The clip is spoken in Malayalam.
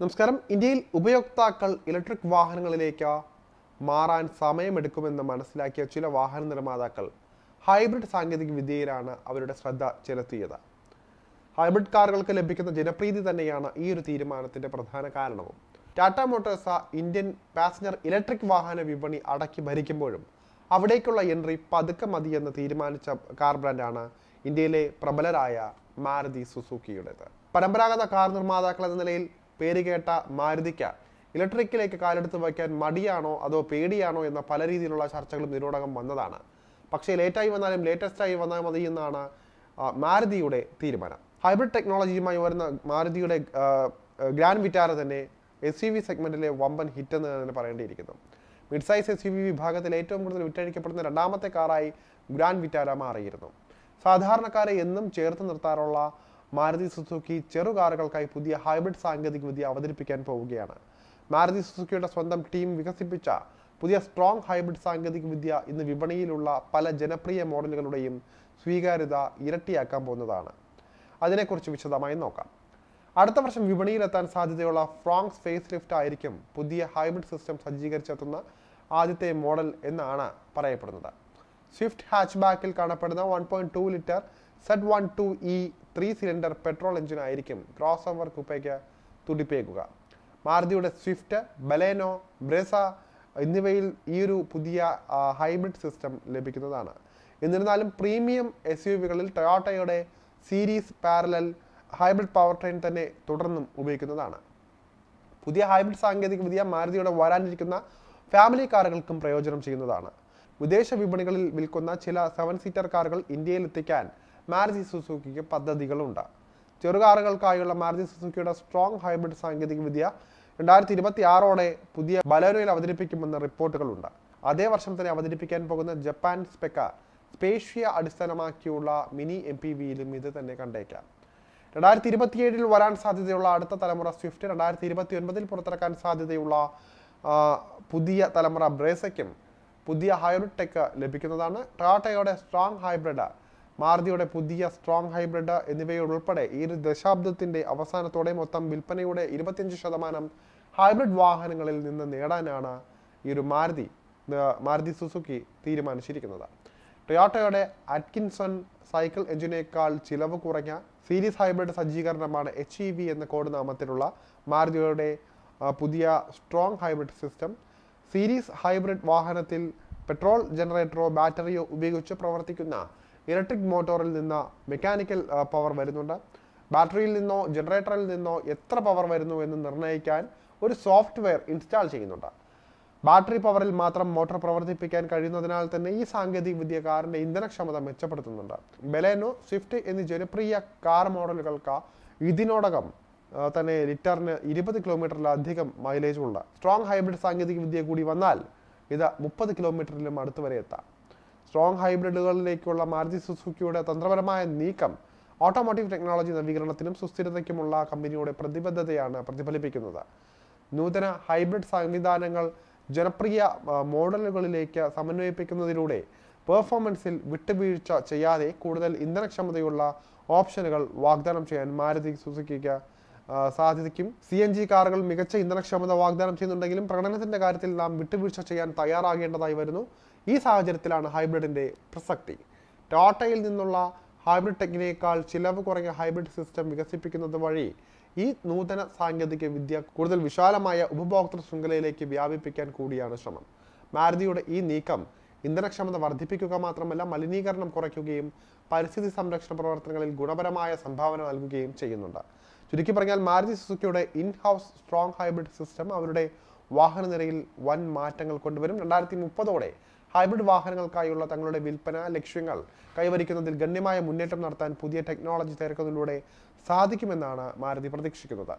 നമസ്കാരം. ഇന്ത്യയിൽ ഉപയോക്താക്കൾ ഇലക്ട്രിക് വാഹനങ്ങളിലേക്ക് മാറാൻ സമയമെടുക്കുമെന്ന് മനസ്സിലാക്കിയ ചില വാഹന നിർമ്മാതാക്കൾ ഹൈബ്രിഡ് സാങ്കേതിക വിദ്യയിലാണ് അവരുടെ ശ്രദ്ധ ചെലുത്തിയത്. ഹൈബ്രിഡ് കാറുകൾക്ക് ലഭിക്കുന്ന ജനപ്രീതി തന്നെയാണ് ഈ ഒരു തീരുമാനത്തിന്റെ പ്രധാന കാരണവും. Tata Motors Indian passenger electric വാഹന വിപണി അടക്കി ഭരിക്കുമ്പോഴും അവിടേക്കുള്ള എൻട്രി പതുക്കെ മതിയെന്ന് തീരുമാനിച്ച കാർ ബ്രാൻഡാണ് ഇന്ത്യയിലെ പ്രബലരായ മാരുതി സുസുക്കിയുടേത്. പരമ്പരാഗത കാർ നിർമ്മാതാക്കൾ എന്ന നിലയിൽ പേരുകേട്ട മാരുതിക്ക്. ഇലക്ട്രിക്കിലേക്ക് കാലെടുത്ത് വയ്ക്കാൻ മടിയാണോ അതോ പേടിയാണോ എന്ന പല രീതിയിലുള്ള ചർച്ചകളും ഇതിനോടകം വന്നതാണ്. പക്ഷേ ലേറ്റായി വന്നാലും ലേറ്റസ്റ്റ് ആയി വന്നാൽ മതി എന്നാണ് മാരുതിയുടെ തീരുമാനം. ഹൈബ്രിഡ് ടെക്നോളജിയുമായി വരുന്ന മാരുതിയുടെ ഗ്രാൻഡ് വിറ്റാര തന്നെ എസ് യു വി സെഗ്മെന്റിലെ വമ്പൻ ഹിറ്റ് എന്ന് തന്നെ പറയേണ്ടിയിരിക്കുന്നു. Mid size S U V വിഭാഗത്തിൽ ഏറ്റവും കൂടുതൽ വിറ്റഴിക്കപ്പെടുന്ന രണ്ടാമത്തെ കാറായി ഗ്രാൻഡ് വിറ്റാര മാറിയിരുന്നു. സാധാരണക്കാരെ എന്നും ചേർത്ത് നിർത്താറുള്ള മാരുതി സുസുക്കി ചെറു കാറുകൾക്കായി പുതിയ ഹൈബ്രിഡ് സാങ്കേതിക വിദ്യ അവതരിപ്പിക്കാൻ പോവുകയാണ്. മാരുതി സുസുക്കിയുടെ സ്വന്തം ടീം വികസിപ്പിച്ച പുതിയ സ്ട്രോങ് ഹൈബ്രിഡ് സാങ്കേതിക വിദ്യ ഇന്ന് വിപണിയിലുള്ള പല ജനപ്രിയ മോഡലുകളുടെയും സ്വീകാര്യത ഇരട്ടിയാക്കാൻ പോകുന്നതാണ്. അതിനെക്കുറിച്ച് വിശദമായി നോക്കാം. അടുത്ത വർഷം വിപണിയിലെത്താൻ സാധ്യതയുള്ള ഫ്രോങ്സ് ഫേസ് ലിഫ്റ്റ് ആയിരിക്കും പുതിയ ഹൈബ്രിഡ് സിസ്റ്റം സജ്ജീകരിച്ചെത്തുന്ന ആദ്യത്തെ മോഡൽ എന്നാണ് പറയപ്പെടുന്നത്. സ്വിഫ്റ്റ് ഹാച്ച് ബാക്കിൽ കാണപ്പെടുന്ന one point two litre Z one two E three cylinder petrol engine ആയിരിക്കും ക്രോസ് ഓവർ കുപ്പയ്ക്ക് തുടിപ്പേക്കുക മാരുതിയുടെ സ്വിഫ്റ്റ് ബലേനോ ബ്രേസ എന്നിവയിൽ ഈ ഒരു പുതിയ ഹൈബ്രിഡ് സിസ്റ്റം ലഭിക്കുന്നതാണ്. എന്നിരുന്നാലും പ്രീമിയം എസ് യു വികളിൽ ടൊയോട്ടയുടെ series parallel hybrid power train തന്നെ തുടർന്നും ഉപയോഗിക്കുന്നതാണ്. പുതിയ ഹൈബ്രിഡ് സാങ്കേതിക വിദ്യ മാരുതിയുടെ വരാനിരിക്കുന്ന ഫാമിലി കാറുകൾക്കും പ്രയോജനം ചെയ്യുന്നതാണ്. വിദേശ വിപണികളിൽ വിൽക്കുന്ന ചില സെവൻ സീറ്റർ കാറുകൾ ഇന്ത്യയിൽ എത്തിക്കാൻ മാരുതി സുസുക്കിക്ക് പദ്ധതികളുണ്ട്. ചെറുകാറുകൾക്കായുള്ള മാരുതി സുസുക്കിയുടെ സ്ട്രോങ് ഹൈബ്രിഡ് സാങ്കേതിക വിദ്യ രണ്ടായിരത്തി ഇരുപത്തി ആറോടെ പുതിയ ബലോനയിൽ അവതരിപ്പിക്കുമെന്ന റിപ്പോർട്ടുകളുണ്ട്. അതേ വർഷം തന്നെ അവതരിപ്പിക്കാൻ പോകുന്ന ജപ്പാൻ സ്പെക്ക സ്പേഷ്യ അടിസ്ഥാനമാക്കിയുള്ള മിനി എം പി വിയിലും ഇത് തന്നെ കണ്ടേക്കാം. രണ്ടായിരത്തി ഇരുപത്തിയേഴിൽ വരാൻ സാധ്യതയുള്ള അടുത്ത തലമുറ സ്വിഫ്റ്റ് രണ്ടായിരത്തി ഇരുപത്തി ഒൻപതിൽ പുറത്തിറക്കാൻ സാധ്യതയുള്ള പുതിയ തലമുറ ബ്രേസയ്ക്കും പുതിയ ഹൈബ്രിഡ് ടെക് ലഭിക്കുന്നതാണ്. ടാറ്റയുടെ സ്ട്രോങ് ഹൈബ്രിഡ് മാരുതിയുടെ പുതിയ സ്ട്രോങ് ഹൈബ്രിഡ് എന്നിവയുൾപ്പെടെ ഈ ദശാബ്ദത്തിന്റെ അവസാനത്തോടെ മൊത്തം വിൽപ്പനയുടെ ഇരുപത്തിയഞ്ച് ശതമാനം ഹൈബ്രിഡ് വാഹനങ്ങളിൽ നിന്ന് നേടാനാണ് ഈ ഒരു മാരുതി മാരുതി സുസുക്കി തീരുമാനിച്ചിരിക്കുന്നത്. ടൊയോട്ടയുടെ അറ്റ്കിൻസൺ സൈക്കിൾ എഞ്ചിനേക്കാൾ ചിലവ് കുറഞ്ഞ സീരീസ് ഹൈബ്രിഡ് സജ്ജീകരണമാണ് എച്ച് ഇ വി എന്ന കോഡ് നാമത്തിലുള്ള മാരുതിയുടെ പുതിയ strong hybrid system series hybrid വാഹനത്തിൽ പെട്രോൾ ജനറേറ്ററോ ബാറ്ററിയോ ഉപയോഗിച്ച് പ്രവർത്തിക്കുന്ന ഇലക്ട്രിക് മോട്ടോറിൽ നിന്ന് മെക്കാനിക്കൽ പവർ വരുന്നുണ്ട്. ബാറ്ററിയിൽ നിന്നോ ജനറേറ്ററിൽ നിന്നോ എത്ര പവർ വരുന്നു എന്ന് നിർണയിക്കാൻ ഒരു സോഫ്റ്റ്വെയർ ഇൻസ്റ്റാൾ ചെയ്യുന്നുണ്ട്. ബാറ്ററി പവറിൽ മാത്രം മോട്ടോർ പ്രവർത്തിപ്പിക്കാൻ കഴിയുന്നതിനാൽ തന്നെ ഈ സാങ്കേതിക വിദ്യ കാറിന്റെ ഇന്ധനക്ഷമത മെച്ചപ്പെടുത്തുന്നുണ്ട്. ബെലേനോ സ്വിഫ്റ്റ് എന്നീ ജനപ്രിയ കാർ മോഡലുകൾക്ക് ഇതിനോടകം തന്നെ ലിറ്ററിന് ഇരുപത് കിലോമീറ്ററിലധികം മൈലേജുള്ള സ്ട്രോങ് ഹൈബ്രിഡ് സാങ്കേതിക വിദ്യ കൂടി വന്നാൽ ഇത് മുപ്പത് കിലോമീറ്ററിലും അടുത്ത് വരെ എത്താം. സ്ട്രോങ് ഹൈബ്രിഡുകളിലേക്കുള്ള മാരുതി സുസുക്കിയുടെ തന്ത്രപരമായ നീക്കം ഓട്ടോമോട്ടീവ് ടെക്നോളജി നവീകരണത്തിനും സുസ്ഥിരതയ്ക്കുമുള്ള കമ്പനിയുടെ പ്രതിബദ്ധതയാണ് പ്രതിഫലിപ്പിക്കുന്നത്. നൂതന ഹൈബ്രിഡ് സംവിധാനങ്ങൾ ജനപ്രിയ മോഡലുകളിലേക്ക് സമന്വയിപ്പിക്കുന്നതിലൂടെ പെർഫോമൻസിൽ വിട്ടുവീഴ്ച ചെയ്യാതെ കൂടുതൽ ഇന്ധനക്ഷമതയുള്ള ഓപ്ഷനുകൾ വാഗ്ദാനം ചെയ്യാൻ മാരുതി സുസുക്കിക്ക് സാധിക്കും. സി എൻ ജി കാറുകൾ മികച്ച ഇന്ധനക്ഷമത വാഗ്ദാനം ചെയ്യുന്നുണ്ടെങ്കിലും പ്രകടനത്തിന്റെ കാര്യത്തിൽ നാം വിട്ടുവീഴ്ച ചെയ്യാൻ തയ്യാറാകേണ്ടതായി വരുന്നു. ഈ സാഹചര്യത്തിലാണ് ഹൈബ്രിഡിന്റെ പ്രസക്തി. ടോട്ടയിൽ നിന്നുള്ള ഹൈബ്രിഡ് ടെക്കിനേക്കാൾ ചിലവ് കുറഞ്ഞ ഹൈബ്രിഡ് സിസ്റ്റം വികസിപ്പിക്കുന്നത് വഴി ഈ നൂതന സാങ്കേതിക വിദ്യ കൂടുതൽ വിശാലമായ ഉപഭോക്തൃ ശൃംഖലയിലേക്ക് വ്യാപിപ്പിക്കാൻ കൂടിയാണ് ശ്രമം. മാരുതിയുടെ ഈ നീക്കം ഇന്ധനക്ഷമത വർദ്ധിപ്പിക്കുക മാത്രമല്ല മലിനീകരണം കുറയ്ക്കുകയും പരിസ്ഥിതി സംരക്ഷണ പ്രവർത്തനങ്ങളിൽ ഗുണപരമായ സംഭാവന നൽകുകയും ചെയ്യുന്നുണ്ട്. ചുരുക്കി പറഞ്ഞാൽ Maruti സുസുക്കിയുടെ in house strong hybrid system അവരുടെ വാഹന നിരയിൽ വൻ മാറ്റങ്ങൾ കൊണ്ടുവരും. രണ്ടായിരത്തി മുപ്പതോടെ ഹൈബ്രിഡ് വാഹനങ്ങൾക്കായുള്ള തങ്ങളുടെ വിൽപ്പന ലക്ഷ്യങ്ങൾ കൈവരിക്കുന്നതിൽ ഗണ്യമായ മുന്നേറ്റം നടത്താൻ പുതിയ ടെക്നോളജി ചേർക്കുന്നതിലൂടെ സാധിക്കുമെന്നാണ് മാരുതി പ്രതീക്ഷിക്കുന്നത്.